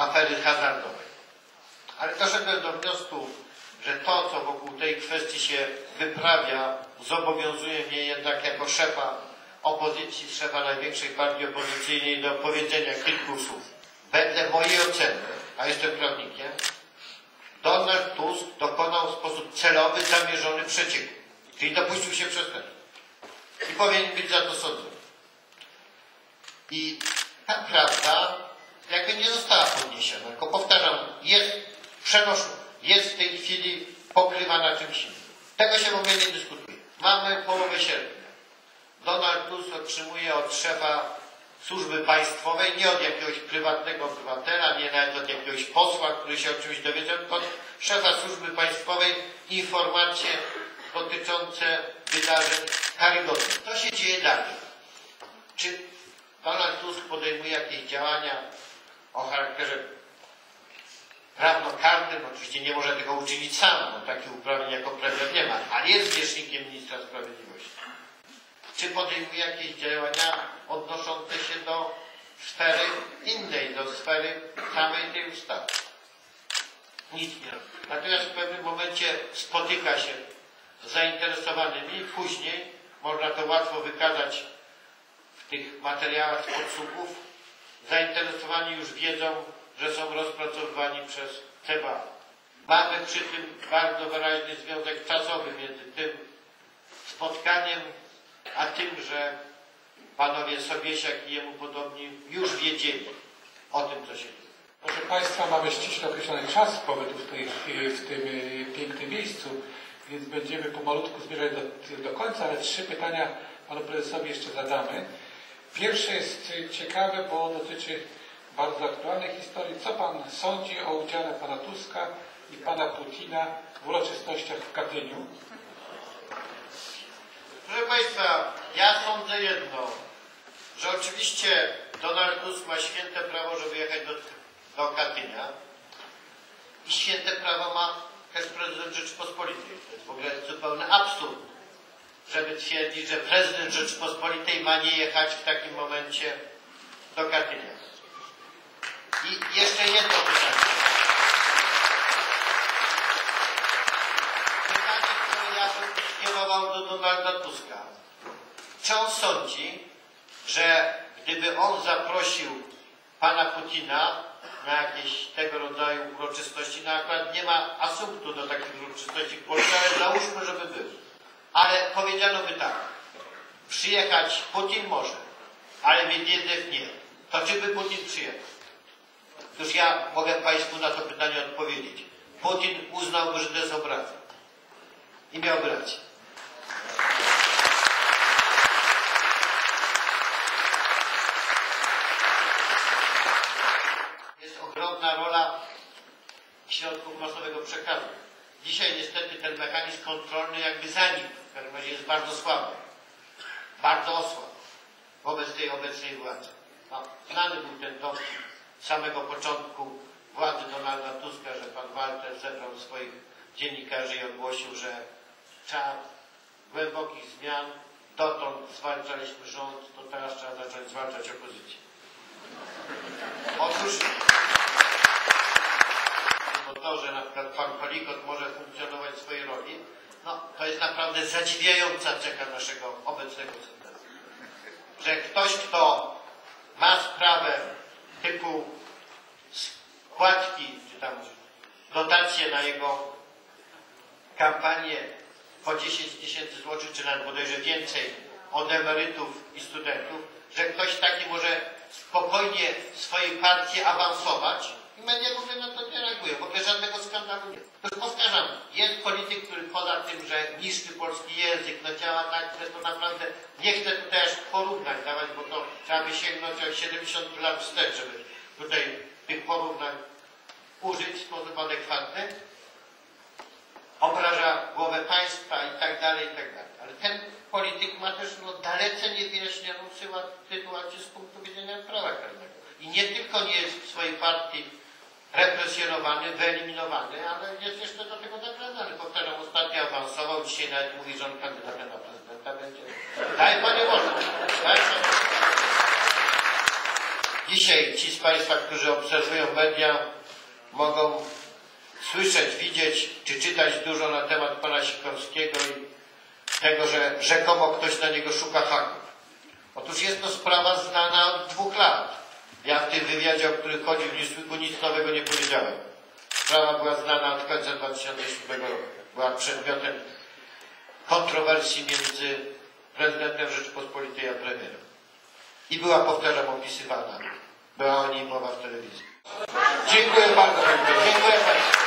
afery hazardowej. Ale doszedłem do wniosku, że to, co wokół tej kwestii się wyprawia, zobowiązuje mnie jednak jako szefa opozycji, szefa największej partii opozycyjnej do powiedzenia kilku słów. Wedle mojej oceny, a jestem prawnikiem, Donald Tusk dokonał w sposób celowy, zamierzony przecieku. Czyli dopuścił się przestępstwa. I powinien być za to sądzony. I ta prawda jakby nie została podniesiona, tylko powtarzam, jest przenoszona, jest w tej chwili pokrywana czymś innym. Tego się w ogóle nie dyskutuje. Mamy połowę sierpnia. Donald Tusk otrzymuje od szefa służby państwowej, nie od jakiegoś prywatnego obywatela, nie nawet od jakiegoś posła, który się o czymś dowiedział, tylko od szefa służby państwowej informacje dotyczące wydarzeń karygodnych. Co się dzieje dalej? Czy Donald Tusk podejmuje jakieś działania o charakterze prawnokarnym? Oczywiście nie może tego uczynić sam, bo takich uprawnień jako premier nie ma, ale jest zwierzchnikiem ministra sprawiedliwości. Czy podejmuje jakieś działania odnoszące się do sfery innej, do sfery samej tej ustawy? Nic nie robi. Natomiast w pewnym momencie spotyka się z zainteresowanymi, później można to łatwo wykazać w tych materiałach z podsłuchów. Zainteresowani już wiedzą, że są rozpracowywani przez CEBA. Mamy przy tym bardzo wyraźny związek czasowy między tym spotkaniem, a tym, że panowie Sobiesiak i jemu podobni już wiedzieli o tym, co się dzieje. Proszę Państwa, mamy ściśle określony czas pobytu w, tej, w tym y, pięknym miejscu, więc będziemy pomalutku zmierzać do, do końca, ale trzy pytania Panu Prezesowi jeszcze zadamy. Pierwsze jest y, ciekawe, bo dotyczy bardzo aktualnej historii. Co Pan sądzi o udziale Pana Tuska i Pana Putina w uroczystościach w Katyniu? Proszę Państwa, ja sądzę jedno, że oczywiście Donald Tusk ma święte prawo, żeby jechać do, do Katynia i święte prawo ma też prezydent Rzeczypospolitej. To jest w ogóle zupełny absurd, żeby twierdzić, że prezydent Rzeczypospolitej ma nie jechać w takim momencie do Katynia. I jeszcze jedno pytanie. Pytanie, które ja bym skierował do Donalda Tuska. Czy on sądzi, że gdyby on zaprosił pana Putina na jakieś tego rodzaju uroczystości, no akurat nie ma asumptu do takich uroczystości w Polsce, ale załóżmy, żeby był. Ale powiedziano by tak, przyjechać Putin może, ale Miedwiediew nie. To czy by Putin przyjechał? Otóż ja mogę Państwu na to pytanie odpowiedzieć. Putin uznałby, że to jest obraza. I miałby rację. Jest ogromna rola środków masowego przekazu. Dzisiaj niestety ten mechanizm kontrolny jakby zanikł. W każdym razie jest bardzo słaby. Bardzo osłabł wobec tej obecnej władzy. No, znany był ten dowcip z samego początku władzy Donalda Tuska, że pan Walter zebrał swoich dziennikarzy i ogłosił, że trzeba głębokich zmian. Dotąd zwalczaliśmy rząd, to teraz trzeba zacząć zwalczać opozycję. Otóż to, że na przykład pan Kolikot może funkcjonować w swojej roli, naprawdę zadziwiająca cecha naszego obecnego systemu. Że ktoś, kto ma sprawę typu składki, czy tam dotacje na jego kampanię po 10 tysięcy złotych, czy nawet bodajże więcej od emerytów i studentów, że ktoś taki może spokojnie swojej partii awansować media w ogóle na to nie reagują, w ogóle żadnego skandalu nie. To powtarzam, jest polityk, który poza tym, że niszczy polski język, no działa tak, że to naprawdę nie chcę tu też porównań dawać, bo to trzeba by sięgnąć o 70 lat wstecz, żeby tutaj tych porównań użyć w sposób adekwatny. Obraża głowę państwa i tak dalej, i tak dalej. Ale ten polityk ma też no, dalece niewyjaśnioną sytuację z punktu widzenia prawa karnego. I nie tylko nie jest w swojej partii represjonowany, wyeliminowany, ale jest jeszcze do tego nagradzany. Powtarzam, ostatnio awansował, dzisiaj nawet mówi, że on kandydatem na prezydenta będzie. Daj Panie Boże, daj Dzisiaj ci z Państwa, którzy obserwują media, mogą słyszeć, widzieć czy czytać dużo na temat pana Sikorskiego i tego, że rzekomo ktoś na niego szuka haków. Otóż jest to sprawa znana od dwóch lat. Ja w tym wywiadzie, o którym chodzi w Newsweeku, nic nowego nie powiedziałem. Sprawa była znana od końca 2007 roku. Była przedmiotem kontrowersji między prezydentem Rzeczypospolitej a premierem. I była, powtarzam, opisywana. Była o niej mowa w telewizji. Dziękuję bardzo. Dziękuję Państwu.